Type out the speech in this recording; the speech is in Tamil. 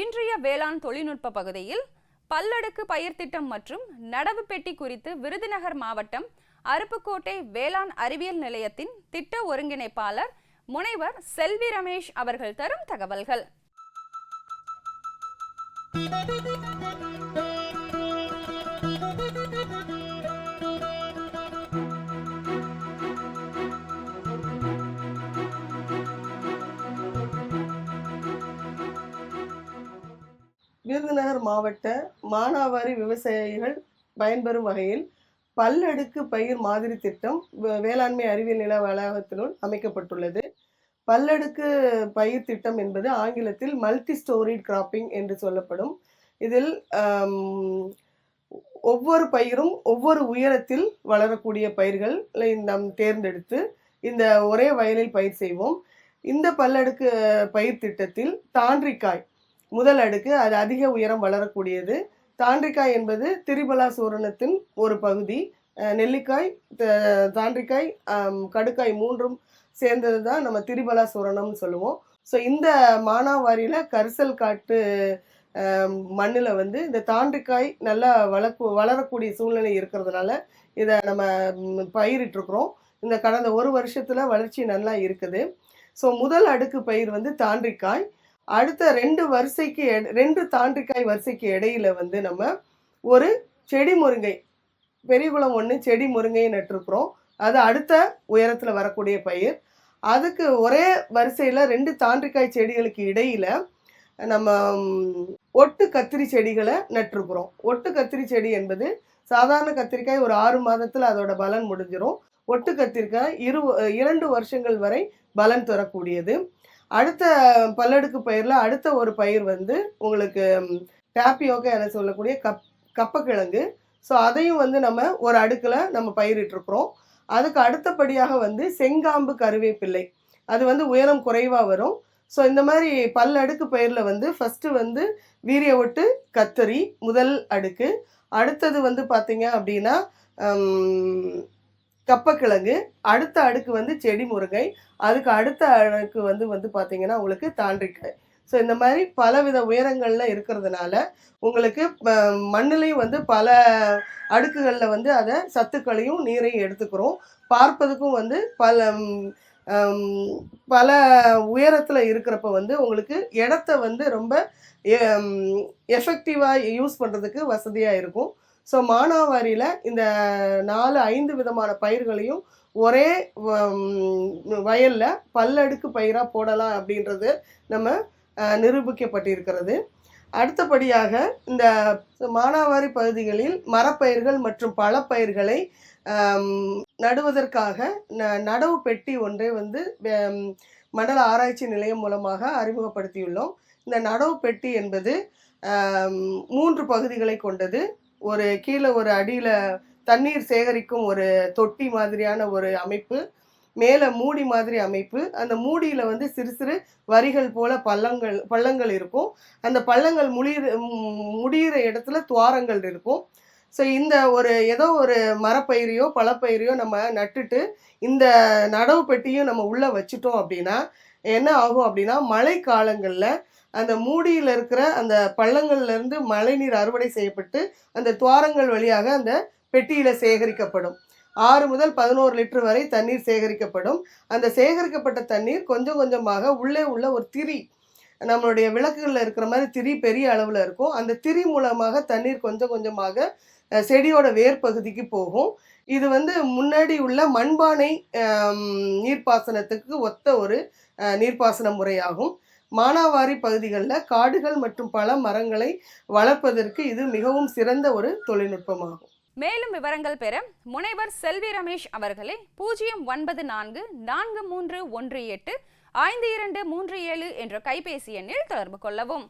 இன்றைய வேளாண் தொழில்நுட்ப பகுதியில் பல்லடுக்கு பயிர் திட்டம் மற்றும் நடவு பெட்டி குறித்து விருதுநகர் மாவட்டம் அருப்புக்கோட்டை வேளாண் அறிவியல் நிலையத்தின் திட்ட ஒருங்கிணைப்பாளர் முனைவர் செல்வி ரமேஷ் அவர்கள் தரும் தகவல்கள். விருதுநகர் மாவட்ட மானாவாரி விவசாயிகள் பயன்பெறும் வகையில் பல்லடுக்கு பயிர் மாதிரி திட்டம் வேளாண்மை அறிவியல் நில வளாகத்தினுள் அமைக்கப்பட்டுள்ளது. பல்லடுக்கு பயிர் திட்டம் என்பது ஆங்கிலத்தில் மல்டி ஸ்டோரிட் கிராப்பிங் என்று சொல்லப்படும். இதில் ஒவ்வொரு பயிரும் ஒவ்வொரு உயரத்தில் வளரக்கூடிய பயிர்களை நாம் தேர்ந்தெடுத்து இந்த ஒரே வயலில் பயிர் செய்வோம். இந்த பல்லடுக்கு பயிர் திட்டத்தில் தாண்டிக்காய் முதல் அடுக்கு அது அதிக உயரம் வளரக்கூடியது. தாண்டிக்காய் என்பது திரிபலா சூரணத்தின் ஒரு பகுதி. நெல்லிக்காய் த- தாண்டிக்காய் கடுக்காய் மூன்றும் சேர்ந்தது தான் நம்ம திரிபலா சூரணம்னு சொல்லுவோம். ஸோ இந்த மானாவாரியில் கரிசல் காட்டு மண்ணில் வந்து இந்த தாண்டிக்காய் நல்லா வளர்க்கு வளரக்கூடிய சூழ்நிலை இருக்கிறதுனால இதை நம்ம பயிரிட்டுருக்குறோம். இந்த கடந்த ஒரு வருஷத்தில் வளர்ச்சி நல்லா இருக்குது. ஸோ முதல் அடுக்கு பயிர் வந்து தாண்டிக்காய். அடுத்த ரெண்டு வரிசைக்கு ரெண்டு தாண்டிக்காய் வரிசைக்கு இடையில வந்து நம்ம ஒரு செடி முருங்கை பெரியகுளம் ஒன்று செடி முருங்கையை நட்டிருக்கிறோம். அது அடுத்த உயரத்தில் வரக்கூடிய பயிர். அதுக்கு ஒரே வரிசையில் ரெண்டு தாண்டிக்காய் செடிகளுக்கு இடையில் நம்ம ஒட்டு கத்திரி செடிகளை நட்டிருக்கிறோம். ஒட்டு கத்திரி செடி என்பது சாதாரண கத்திரிக்காய் ஒரு ஆறு மாதத்தில் அதோட பலன் முடிஞ்சிடும் ஒட்டு கத்திரிக்காய் இரு இரண்டு வருஷங்கள் வரை பலன் தரக்கூடியது. அடுத்த பல்லடுக்கு பயிரில் அடுத்த ஒரு பயிர் வந்து உங்களுக்கு டேப்பியோக்கா என சொல்லக்கூடிய கப் கப்பக்கிழங்கு. ஸோ அதையும் வந்து நம்ம ஒரு அடுக்கில் நம்ம பயிரிட்டிருக்கிறோம். அதுக்கு அடுத்தபடியாக வந்து செங்காம்பு கருவேப்பிள்ளை. அது வந்து உயரம் குறைவாக வரும். ஸோ இந்த மாதிரி பல் அடுக்கு பயிரில் வந்து ஃபஸ்ட்டு வந்து வீரிய ஒட்டு கத்தரி முதல் அடுக்கு. அடுத்தது வந்து பார்த்தீங்க அப்படின்னா கப்பக்கிழங்கு அடுத்த அடுக்கு வந்து செடி முருங்கை அதுக்கு அடுத்த அடுக்கு வந்து வந்து பார்த்தீங்கன்னா உங்களுக்கு தாண்டிக்காய். ஸோ இந்த மாதிரி பலவித உயரங்களில் இருக்கிறதுனால உங்களுக்கு மண்ணிலையும் வந்து பல அடுக்குகளில் வந்து அதை சத்துக்களையும் நீரையும் எடுத்துக்கிறோம். பார்ப்பதுக்கும் வந்து பல பல உயரத்தில் இருக்கிறப்ப வந்து உங்களுக்கு இடத்த வந்து ரொம்ப எஃபெக்டிவாக யூஸ் பண்ணுறதுக்கு வசதியாக இருக்கும். ஸோ மானாவாரியில் இந்த நாலு ஐந்து விதமான பயிர்களையும் ஒரே வயலில் பல்லடுக்கு பயிராக போடலாம் அப்படின்றது நம்ம நிரூபிக்கப்பட்டிருக்கிறது. அடுத்தபடியாக இந்த மானாவாரி பகுதிகளில் மரப்பயிர்கள் மற்றும் பழப்பயிர்களை நடுவதற்காக ந- நடவு பெட்டி ஒன்றை வந்து மண்டல ஆராய்ச்சி நிலையம் மூலமாக அறிமுகப்படுத்தியுள்ளோம். இந்த நடவு பெட்டி என்பது மூன்று பகுதிகளை கொண்டது. ஒரு கீழே ஒரு அடியில் தண்ணீர் சேகரிக்கும் ஒரு தொட்டி மாதிரியான ஒரு அமைப்பு மேலே மூடி மாதிரி அமைப்பு. அந்த மூடியில் வந்து சிறு சிறு வரிகள் போல பள்ளங்கள் பள்ளங்கள் இருக்கும். அந்த பள்ளங்கள் முடிகிற முடிகிற இடத்துல துவாரங்கள் இருக்கும். ஸோ இந்த ஒரு ஏதோ ஒரு மரப்பயிரையோ பழப்பயிரையோ நம்ம நட்டுட்டு இந்த நடவு பெட்டியும் நம்ம உள்ளே வச்சுட்டோம் அப்படின்னா என்ன ஆகும் அப்படின்னா மழை காலங்களில் அந்த மூடியில் இருக்கிற அந்த பள்ளங்கள்லேருந்து மழைநீர் அறுவடை செய்யப்பட்டு அந்த துவாரங்கள் வழியாக அந்த பெட்டியில் சேகரிக்கப்படும். ஆறு முதல் பதினோரு லிட்டர் வரை தண்ணீர் சேகரிக்கப்படும். அந்த சேகரிக்கப்பட்ட தண்ணீர் கொஞ்சம் கொஞ்சமாக உள்ளே உள்ள ஒரு திரி நம்மளுடைய விளக்குகளில் இருக்கிற மாதிரி திரி பெரிய அளவில் இருக்கும். அந்த திரி மூலமாக தண்ணீர் கொஞ்சம் கொஞ்சமாக செடியோட வேர் பகுதிக்கு போகும். இது வந்து முன்னாடி உள்ள மண்பானை நீர்ப்பாசனத்துக்கு ஒத்த ஒரு நீர்ப்பாசன முறையாகும். மானாவாரி பகுதிகளில் காடுகள் மற்றும் பல மரங்களை வளர்ப்பதற்கு இது மிகவும் சிறந்த ஒரு தொழில்நுட்பமாகும். மேலும் விவரங்கள் பெற முனைவர் செல்வி ரமேஷ் அவர்களை பூஜ்ஜியம் ஒன்பது நான்கு நான்கு மூன்று ஒன்று எட்டு ஐந்து இரண்டு மூன்று ஏழு என்ற கைபேசி எண்ணில் தொடர்பு கொள்ளவும்.